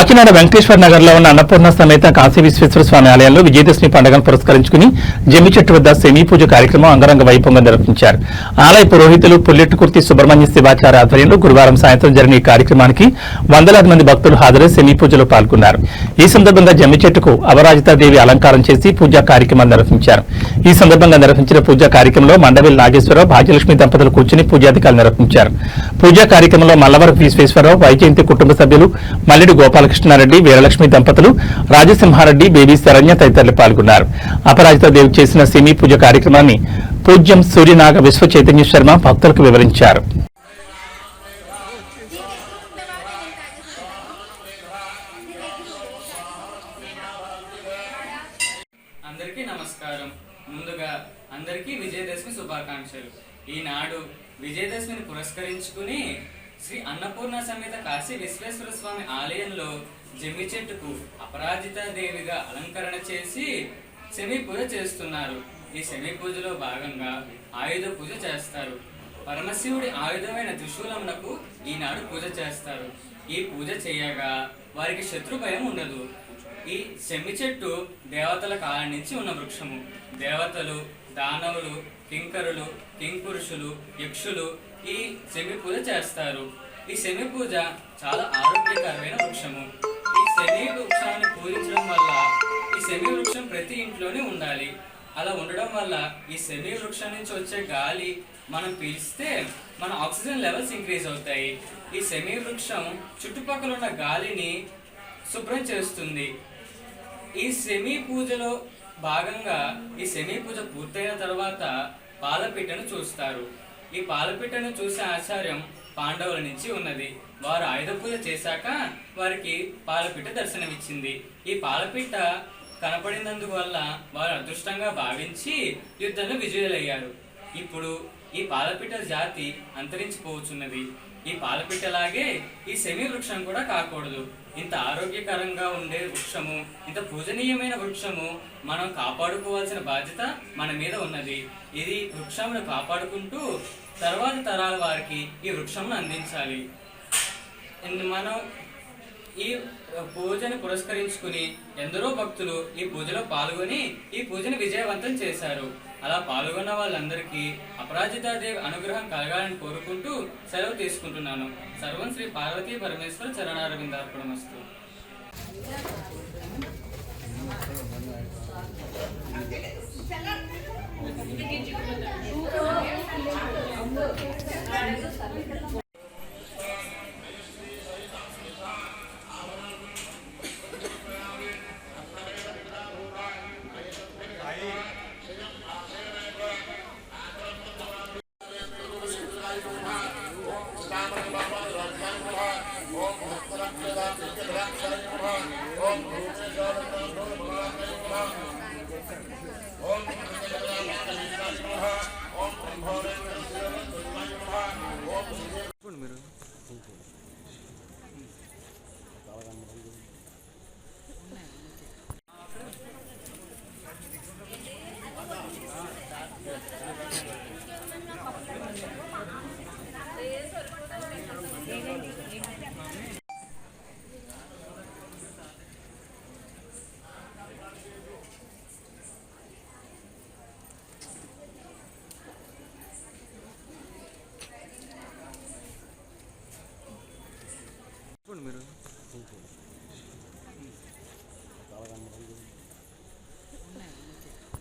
కాకినాడ వెంకటేశ్వర నగర్లో ఉన్న అన్నపూర్ణ సమేత కాశీ విశ్వేశ్వర స్వామి ఆలయంలో విజయదశమి పండుగను పురస్కరించుకుని జమ్మి చెట్టు వద్ద సెమీ పూజ కార్యక్రమం అంగరంగ వైభవంగా నిర్వహించారు. ఆలయ పురోహితులు పుల్లెట్టుకుర్తి సుబ్రహ్మణ్య శివాచార్య ఆధ్వర్యంలో గురువారం సాయంత్రం జరిగిన ఈ కార్యక్రమానికి వందలాది మంది భక్తులు హాజరై సెమీ పూజలో పాల్గొన్నారు. ఈ సందర్భంగా జమ్మి చెట్టుకు అవరాజితాదేవి అలంకారం చేసి పూజా కార్యక్రమాలు నిర్వహించారు. ఈ సందర్భంగా నిర్వహించిన పూజా కార్యక్రమంలో మండవిల్ నాగేశ్వరరావు భాగ్యలక్ష్మి దంపతులు కూర్చుని పూజాధికారులు నిర్వహించారు. పూజా కార్యక్రమంలో మల్లవరపు విశ్వేశ్వరరావు వైజయంతి కుటుంబ సభ్యులు మల్లిడి గోపాలకృష్ణారెడ్డి వీరలక్ష్మి దంపతులు రాజసింహారెడ్డి బేబీ శరణ్య తదితరులు పాల్గొన్నారు. అపరాజితాదేవి చేసిన సెమీ పూజ కార్యక్రమాన్ని పూజ్యం సూర్యనాగ విశ్వ చైతన్య శర్మ భక్తులకు వివరించారు. అందరికీ నమస్కారం. ముందుగా అందరికీ విజయదశమి శుభాకాంక్షలు. ఈనాడు విజయదశమిని పురస్కరించుకుని శ్రీ అన్నపూర్ణ సమేత కాశీ విశ్వేశ్వర స్వామి ఆలయంలో జమ్మి చెట్టుకు అపరాజిత దేవిగా అలంకరణ చేసి శమి పూజ చేస్తున్నారు. ఈ శమి పూజలో భాగంగా ఆయుధ పూజ చేస్తారు. పరమశివుడి ఆయుధమైన త్రిశూలమునకు ఈనాడు పూజ చేస్తారు. ఈ పూజ చేయగా వారికి శత్రు భయం ఉండదు. ఈ శమి చెట్టు దేవతల కాలం నుంచి ఉన్న వృక్షము. దేవతలు దానవులు కింకరులు కింపురుషులు యక్షులు ఈ శమి పూజ చేస్తారు. ఈ సెమి పూజ చాలా ఆరోగ్యకరమైన వృక్షము. ఈ శని వృక్షాన్ని పూజించడం వల్ల ఈ శని వృక్షం ప్రతి ఇంట్లోనే ఉండాలి. అలా ఉండడం వల్ల ఈ శని వృక్షం నుంచి వచ్చే గాలి మనం పీల్స్తే మన ఆక్సిజన్ లెవెల్స్ ఇంక్రీజ్ అవుతాయి. ఈ శని వృక్షం చుట్టుపక్కల ఉన్న గాలిని శుభ్రం చేస్తుంది. ఈ సెమీ పూజలో భాగంగా ఈ శని పూజ పూర్తయిన తర్వాత పాలపిట్టను చూస్తారు. ఈ పాలపిట్టను చూసే ఆచార్యం పాండవుల నుంచి ఉన్నది. వారు ఆయుధ పూజ చేశాక వారికి పాలపిట్ట దర్శనమిచ్చింది. ఈ పాలపిట్ట కనపడినందువల్ల వారు అదృష్టంగా భావించి యుద్ధంలో విజయులయ్యారు. ఇప్పుడు ఈ పాలపిట్ట జాతి అంతరించిపోవచ్చున్నది. ఈ పాలపిట్టలాగే ఈ శని వృక్షం కూడా కాకూడదు. ఇంత ఆరోగ్యకరంగా ఉండే వృక్షము ఇంత పూజనీయమైన వృక్షము మనం కాపాడుకోవాల్సిన బాధ్యత మన మీద ఉన్నది. ఇది వృక్షమును కాపాడుకుంటూ తర్వాత తరాల వారికి ఈ వృక్షమును అందించాలి. మనం ఈ పూజను పురస్కరించుకుని ఎందరో భక్తులు ఈ పూజలో పాల్గొని ఈ పూజను విజయవంతం చేశారు. అలా పాల్గొన్న వాళ్ళందరికీ అపరాజితాదేవి అనుగ్రహం కలగాలని కోరుకుంటూ సెలవు తీసుకుంటున్నాను. సర్వం శ్రీ పార్వతీ పరమేశ్వర చరణారవిందార్పణమస్తు. ఓం